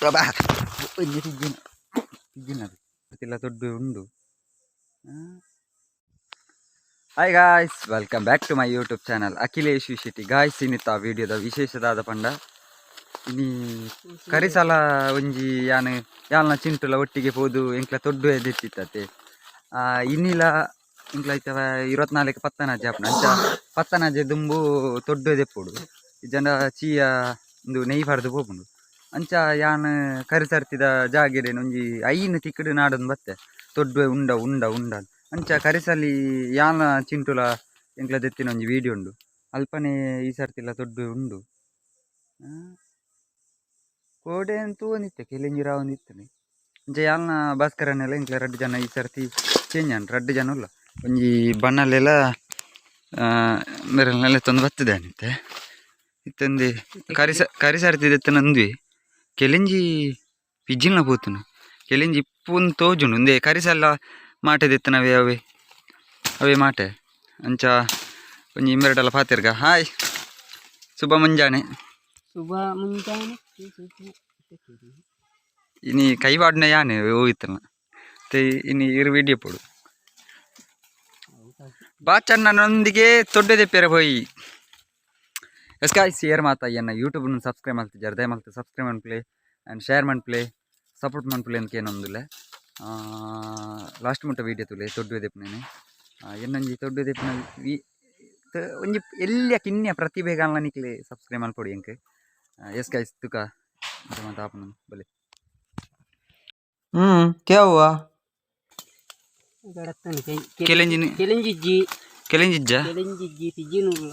ಪ್ರಭಾ. ಒಂಜಿ ತಿಜ್ಜಿನ ಉಂಡು. Hi guys welcome back to my YouTube channel Akhilesh Shetty guys ಇನ್ನಿತ್ತ ವಿಡಿಯೋದ ವಿಶೇಷದಾದ ಪಂಡ. ಇನಿ ಕರಿಸಲ ಒಂಜಿ ಯಾನ್, ಯಾಲ್ನ ಚಿಂಟುಲ ಒಟ್ಟಿಗೆ ಪೋದು ಎಂಕ್ಲ ತೊಡ್ಡು ಎದಿತ್ತಿತ್ತತೆ ಇನ್ನಿಲ ಇಂಕ್ಲ ಐತವ ಇರುವತ್ನಾಲ್ಕು ಪತ್ತನಾಜೆ ಅಪ್ಪನ ಅಂಚ ಪತ್ತನಾಜೆ ದುಂಬು ತೊಡ್ಡು ಎದೆಪ್ಪುಡು. ಜನ ಚೀಯ ಒಂದು ನೆಯ್ ಬಾರ್ದು ಪೋಪುಂಡು. ಅಂಚ ಯಾನ್ ಕರೆಸರ್ತಿದ ಜಾಗೆಡೆನ್ ಒಂಜಿ ಐನ್ ತಿಕ್ಕುಡು ನಾಡೊಂದು ಬತ್ತೆ. ತೊಡ್ಡ ಉಂಡ ಉಂಡ ಉಂಡ. ಅಂಚ ಕರಿಸಲಿ ಯಾನ ಚಿಂಟುಲ ಎಂಕ್ಲ ದೆತ್ತಿನ ಒಂಜಿ ವಿಡಿಯೋ ಉಂಡು. ಅಲ್ಪನೆ ಈ ಸರ್ತಿಲ ತೊಡ್ಡ ಉಂಡು? ಕೋಡೆ ಅಂತೂ ಒಂದಿತ್ತೆ ಕೆಲಂಜಿ ರಾವ್ ಒಂದಿತ್ತನೆ ಅಂಚ ಯಾಲ್ನ ಭಾಸ್ಕರನೆಲ್ಲ ಇಂಕ್ಲ ರಡ್ಡು ಜನ ಈ ಸರ್ತಿ ಚೇಂಜ್ ಅನ್ ರಡ್ಡು ಜನ ಉಲ್ಲ. ಒಂಜಿ ಬಣ್ಣಲೆಲ್ಲ ಮೇರೆಲ್ಲ ತೊಂದು ಬತ್ತದೆ ಅನಿತ್ತೆ ಇತ್ತಂದೆ, ಕರಿಸ ಕರಿಸರ್ತಿ ನಂದ್ವಿ. ಕೆಲಂಜಿ ಪಿಜ್ಜಿಲ್ನ ಪೋತುನು. ಕೆಲಂಜಿ ಇಪ್ಪುನ್ ತೋಜುಂಡು ಉಂದೆ ಕರಿಸಲ್ಲ ಮಾಟೆ ದೆತ್ತನವೆ ಅವೇ. ಅವೇ ಮಾಟೆ. ಅಂಚ ಒಂಜಿ ಇಮ್ಮೆರಡಲ್ಲ ಪಾತಿರ್ಗ. ಹಾಯ್. ಶುಭ ಮುಂಜಾನೆ. ಶುಭ ಮುಂಜಾನೆ. ಇನಿ ಕೈವಾಡ್ನ ಯಾನೆ ಹೋಗಿತ್ತಲ್ಲ. ಮತ್ತೆ ಇನಿ ಇರು ವಿಡಿಯೋ ಪೋಡು. ಬಾಚಣ್ಣನೊಂದಿಗೆ ತೊಡ್ಡೆದೆಪ್ಪೆರೆ ಹೋಯಿ ಎಸ್ ಶೇರ್ ಮಾತಾ ಎನ್ನ ಯೂಟ್ಯೂಬ್ನ ಸಬ್ಸ್ಕ್ರೈಬ್ ಜರ್ದೆ ಮಂತ್ ಸಬ್ಸ್ಕ್ರೈಬ್ ಮಾಡ್ಪ್ಲೇ ಆ್ಯಂಡ್ ಶೇರ್ ಮಾಡ್ಪ್ಲೇ ಸಪೋರ್ಟ್ ಮಾಡ್ಪ್ಲೇ ಅಂತ ಏನೊಂದಿಲ್ಲ ಲಾಸ್ಟ್ ಮುಟ್ಟ ವೀಡಿಯೋ ತುಲೆ ತೊಡ್ಡು ದೆಪ್ಪನೇನೆ ಎನ್ನೊಂಜಿ ತೊಡ್ಡು ತ- ಒಂಜಿ ಎಲ್ಲ ಕಿನ್ಯ ಪ್ರತಿಭೆಗಳನ್ನ ನಿಕ್ಲೆ ಸಬ್ಸ್ಕ್ರೈಬ್ ಮಾಡ್ಕೊಡಿ ಎಂಕ್ ಎಸ್ ಗಾಯ್ಸ್ ತುಕ ಆಪನ ಬಲೆ. ಹ್ಞೂ ಕ್ಯಾವ ಕೆಲಂಜಿನಿ ಕೆಲೆಂಜಿಜ್ಜಿ. ಕೆಲೆಂಜಿಜ್ಜ? ಕೆಲೆಂಜಿಜ್ಜಿ ತಿಜ್ಜಿನುಲ್ಲ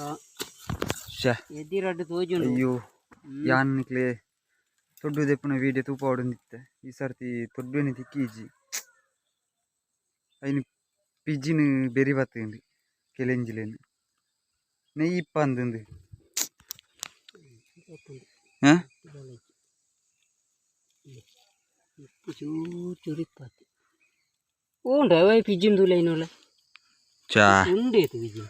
ಶ್ಯಾ ఎద్దిరడ్డు తోజు అయ్యో యాన్నిక్లే తొడ్డు తెప్పిన వీడియో తూపావడం తిత్త ఈసారి తొడ్డుని తిక్కిజి అయిన పిజ్జిని బెరి బతుంది కెలెంజిలేని నెయ్యి ఇప్పంది చూరిపాతి ఉండే పిజ్జిని తూలైన వాళ్ళ ఉండే పిజ్జిని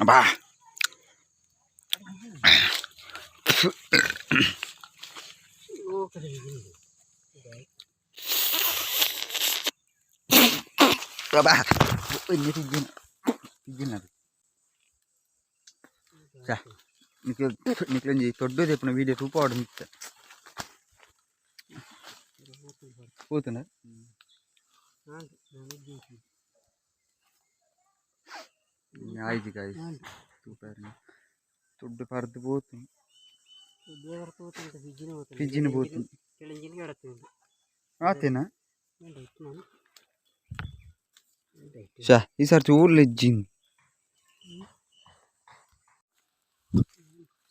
అబ్బా. అబ్బా. తిగ్గినది. నీకు నీకు తొడ్డు చెప్పిన వీడియో చూపవడం పోతున్నా आई जी। गाइस दोपहर में तो दोपहर तो बहुत फिजिन बहुत आते ना? शाह अच्छा, इस अर्थ चोर तो ले जिन।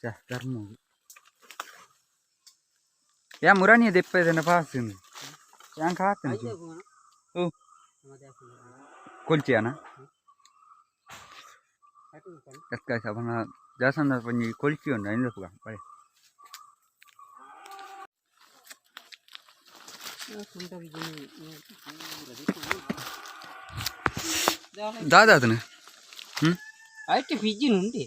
शाह कर्म या मुरानी पे देना पास इन क्या खाते हैं ओ। कुल्चिया ना। எஸ்காய்ஸ் அப்போ நான் ஜாசந்தா பண்ணி கொலிச்சு வந்தேன் இந்த பழைய దాదా అతను అయితే ఫ్రిడ్జ్ ఉంది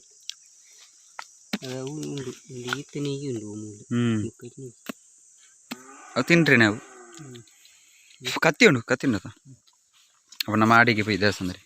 ఉండు ఇతనే ఉండు అవి తింట్రీ నాకు కత్తి ఉండు కత్తి ఉండదా అప్పుడు నా మాడికి పోయి దేశం అందరి